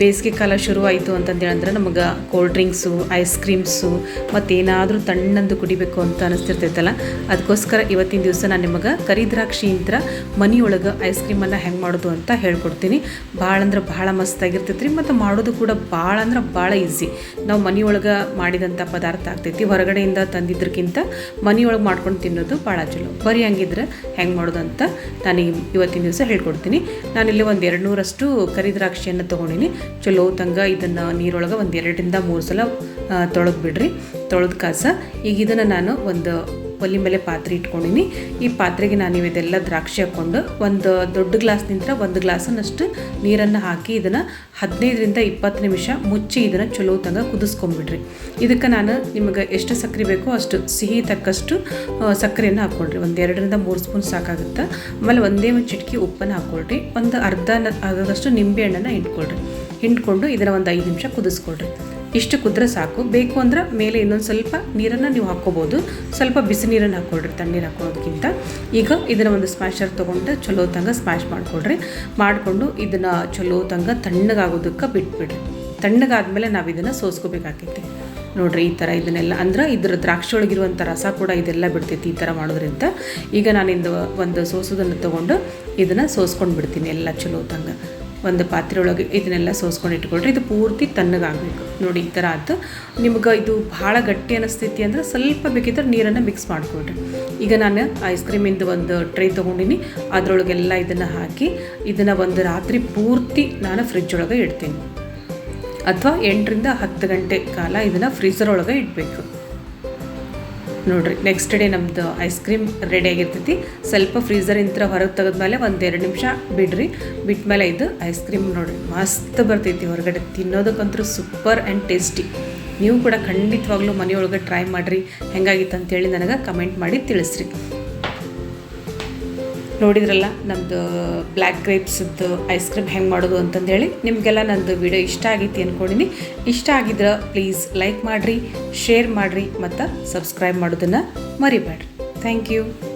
ಬೇಸಿಗೆ ಕಾಲ ಶುರುವಾಯಿತು ಅಂತಂದೇಳಂದ್ರೆ ನಮಗೆ ಕೋಲ್ಡ್ ಡ್ರಿಂಕ್ಸು ಐಸ್ ಕ್ರೀಮ್ಸು ಮತ್ತೇನಾದರೂ ತಣ್ಣಂದು ಕುಡಿಬೇಕು ಅಂತ ಅನಿಸ್ತಿರ್ತೈತಲ್ಲ ಅದಕ್ಕೋಸ್ಕರ ಇವತ್ತಿನ ದಿವಸ ನಾನು ನಿಮಗೆ ಕರಿ ದ್ರಾಕ್ಷಿಯಿಂದ ಮನೆಯೊಳಗೆ ಐಸ್ ಕ್ರೀಮನ್ನು ಹೆಂಗೆ ಮಾಡೋದು ಅಂತ ಹೇಳ್ಕೊಡ್ತೀನಿ. ಭಾಳ ಅಂದ್ರೆ ಭಾಳ ಮಸ್ತಾಗಿರ್ತೈತೆ ರೀ ಮತ್ತು ಮಾಡೋದು ಕೂಡ ಭಾಳ ಅಂದ್ರೆ ಭಾಳ ಈಸಿ ನಾವು ಮನೆಯೊಳಗೆ ಮಾಡಿದಂಥ ಪದಾರ್ಥ ಆಗ್ತೈತಿ, ಹೊರಗಡೆಯಿಂದ ತಂದಿದ್ದಕ್ಕಿಂತ ಮನೆಯೊಳಗೆ ಮಾಡ್ಕೊಂಡು ತಿನ್ನೋದು ಭಾಳ ಚಲೋ. ಬರೀ ಹಂಗಿದ್ರೆ ಹೆಂಗೆ ಮಾಡೋದು ಅಂತ ನಾನು ಇವತ್ತಿನ ದಿವಸ ಹೇಳ್ಕೊಡ್ತೀನಿ. ನಾನಿಲ್ಲಿ ಒಂದು ಎರಡು ನೂರಷ್ಟು ಕರಿ ದ್ರಾಕ್ಷಿಯನ್ನು ತೊಗೊಂಡಿನಿ. ಚಲೋ ತಂಗ ಇದನ್ನು ನೀರೊಳಗೆ ಒಂದು ಎರಡರಿಂದ ಮೂರು ಸಲ ತೊಳೆದು ಬಿಡ್ರಿ. ತೊಳೆದು ಕಾಸ ಈಗ ಇದನ್ನು ನಾನು ಒಂದು ಒಲಿ ಮೇಲೆ ಪಾತ್ರೆ ಇಟ್ಕೊಂಡಿನಿ. ಈ ಪಾತ್ರೆಗೆ ನಾನು ಇದೆಲ್ಲ ದ್ರಾಕ್ಷಿ ಹಾಕ್ಕೊಂಡು ಒಂದು ದೊಡ್ಡ ಗ್ಲಾಸ್ ಗ್ಲಾಸ್ನಿಂದ ಒಂದು ಗ್ಲಾಸನ್ನಷ್ಟು ನೀರನ್ನು ಹಾಕಿ ಇದನ್ನು ಹದಿನೈದರಿಂದ ಇಪ್ಪತ್ತು ನಿಮಿಷ ಮುಚ್ಚಿ ಇದನ್ನು ಚಲೋ ತಂಗ ಕುದಿಸ್ಕೊಂಬಿಡ್ರಿ ಇದಕ್ಕೆ ನಾನು ನಿಮಗೆ ಎಷ್ಟು ಸಕ್ಕರೆ ಬೇಕೋ ಅಷ್ಟು ಸಿಹಿ ತಕ್ಕಷ್ಟು ಸಕ್ಕರೆಯನ್ನು ಹಾಕ್ಕೊಳ್ರಿ. ಒಂದು ಎರಡರಿಂದ ಮೂರು ಸ್ಪೂನ್ ಸಾಕಾಗುತ್ತೆ, ಆಮೇಲೆ ಒಂದೇ ಒಂದು ಚಿಟಕಿ ಉಪ್ಪನ್ನು ಹಾಕ್ಕೊಳ್ರಿ. ಒಂದು ಅರ್ಧ ಅರ್ಧದಷ್ಟು ನಿಂಬೆ ಹಣ್ಣನ್ನು ಹಿಂಡ್ಕೊಳ್ರಿ ಹಿಂಡ್ಕೊಂಡು ಇದನ್ನು ಒಂದು ಐದು ನಿಮಿಷ ಕುದಿಸ್ಕೊಳ್ರಿ. ಇಷ್ಟು ಕುದ್ರೆ ಸಾಕು. ಬೇಕು ಅಂದ್ರೆ ಮೇಲೆ ಇನ್ನೊಂದು ಸ್ವಲ್ಪ ನೀರನ್ನು ನೀವು ಹಾಕ್ಕೋಬೋದು. ಸ್ವಲ್ಪ ಬಿಸಿ ನೀರನ್ನು ಹಾಕ್ಕೊಳ್ರಿ, ತಣ್ಣೀರು ಹಾಕೋದಕ್ಕಿಂತ ಈಗ ಇದನ್ನು ಒಂದು ಸ್ಮ್ಯಾಶರ್ ತೊಗೊಂಡು ಚಲೋ ತಂಗ ಸ್ಮ್ಯಾಶ್ ಮಾಡಿಕೊಡ್ರಿ ಮಾಡಿಕೊಂಡು ಇದನ್ನು ಚಲೋ ತಂಗ ತಣ್ಣಗಾಗೋದಕ್ಕೆ ಬಿಟ್ಬಿಡ್ರಿ. ತಣ್ಣಗಾದ್ಮೇಲೆ ನಾವು ಇದನ್ನು ಸೋಸ್ಕೋಬೇಕಾಗೈತಿ ನೋಡಿರಿ ಈ ಥರ ಇದನ್ನೆಲ್ಲ ಅಂದ್ರೆ ಇದ್ರ ದ್ರಾಕ್ಷಿ ಒಳಗಿರುವಂಥ ರಸ ಕೂಡ ಇದೆಲ್ಲ ಬಿಡ್ತೈತಿ ಈ ಥರ ಮಾಡೋದ್ರಿಂದ. ಈಗ ನಾನಿಂದು ಒಂದು ಸೋಸೋದನ್ನು ತೊಗೊಂಡು ಇದನ್ನು ಸೋಸ್ಕೊಂಡು ಬಿಡ್ತೀನಿ ಎಲ್ಲ ಚಲೋ ತಂಗ ಒಂದು ಪಾತ್ರೆ ಒಳಗೆ ಇದನ್ನೆಲ್ಲ ಸೋಸ್ಕೊಂಡು ಇಟ್ಕೊಳ್ರಿ ಇದು ಪೂರ್ತಿ ತಣ್ಣಗಾಗಬೇಕು. ನೋಡಿ, ಈ ಥರ ಆಯ್ತು ನಿಮ್ಗೆ ಇದು ಭಾಳ ಗಟ್ಟಿ ಅನ್ನಿಸ್ತೈತಿ ಅಂದ್ರೆ ಸ್ವಲ್ಪ ಬೇಕಿದ್ರೆ ನೀರನ್ನು ಮಿಕ್ಸ್ ಮಾಡಿಕೊಡ್ರಿ ಈಗ ನಾನು ಐಸ್ ಕ್ರೀಮಿಂದು ಒಂದು ಟ್ರೈ ತೊಗೊಂಡಿನಿ. ಅದರೊಳಗೆಲ್ಲ ಇದನ್ನು ಹಾಕಿ ಇದನ್ನು ಒಂದು ರಾತ್ರಿ ಪೂರ್ತಿ ನಾನು ಫ್ರಿಜ್ ಒಳಗೆ ಇಡ್ತೀನಿ. ಅಥವಾ ಎಂಟರಿಂದ ಹತ್ತು ಗಂಟೆ ಕಾಲ ಇದನ್ನು ಫ್ರೀಸರ್ ಒಳಗೆ ಇಡಬೇಕು. ನೋಡ್ರಿ ನೆಕ್ಸ್ಟ್ ಡೇ ನಮ್ದು ಐಸ್ ಕ್ರೀಮ್ ರೆಡಿ ಆಗಿರ್ತೈತಿ. ಸ್ವಲ್ಪ ಫ್ರೀಸರಿಂದ ಹೊರಗೆ ತೆಗೆದ್ಮೇಲೆ ಎರಡು ನಿಮಿಷ ಬಿಡ್ರಿ. ಬಿಟ್ಮೇಲೆ ಇದು ಐಸ್ ಕ್ರೀಮ್ ನೋಡಿರಿ, ಮಸ್ತ್ ಬರ್ತೈತಿ ಹೊರಗಡೆ. ತಿನ್ನೋದಕ್ಕಂತೂ ಸೂಪರ್ ಆ್ಯಂಡ್ ಟೇಸ್ಟಿ ನೀವು ಕೂಡ ಖಂಡಿತವಾಗ್ಲೂ ಮನೆಯೊಳಗೆ ಟ್ರೈ ಮಾಡಿರಿ. ಹೆಂಗಾಗಿತ್ತು ಅಂತೇಳಿ ನನಗೆ ಕಮೆಂಟ್ ಮಾಡಿ ತಿಳಿಸ್ರಿ. ನೋಡಿದ್ರಲ್ಲ ನಮ್ಮದು ಬ್ಲ್ಯಾಕ್ ಗ್ರೇಪ್ಸದ್ದು ಐಸ್ ಕ್ರೀಮ್ ಹೆಂಗೆ ಮಾಡೋದು ಅಂತಂದೇಳಿ ನಿಮಗೆಲ್ಲ ನಂದು ವಿಡಿಯೋ ಇಷ್ಟ ಆಗೈತಿ ಅಂದ್ಕೊಂಡಿನಿ ಇಷ್ಟ ಆಗಿದ್ರೆ ಪ್ಲೀಸ್ ಲೈಕ್ ಮಾಡಿರಿ ಶೇರ್ ಮಾಡಿರಿ ಮತ್ತು ಸಬ್ಸ್ಕ್ರೈಬ್ ಮಾಡೋದನ್ನು ಮರಿಬೇಡ್ರಿ ಥ್ಯಾಂಕ್ ಯು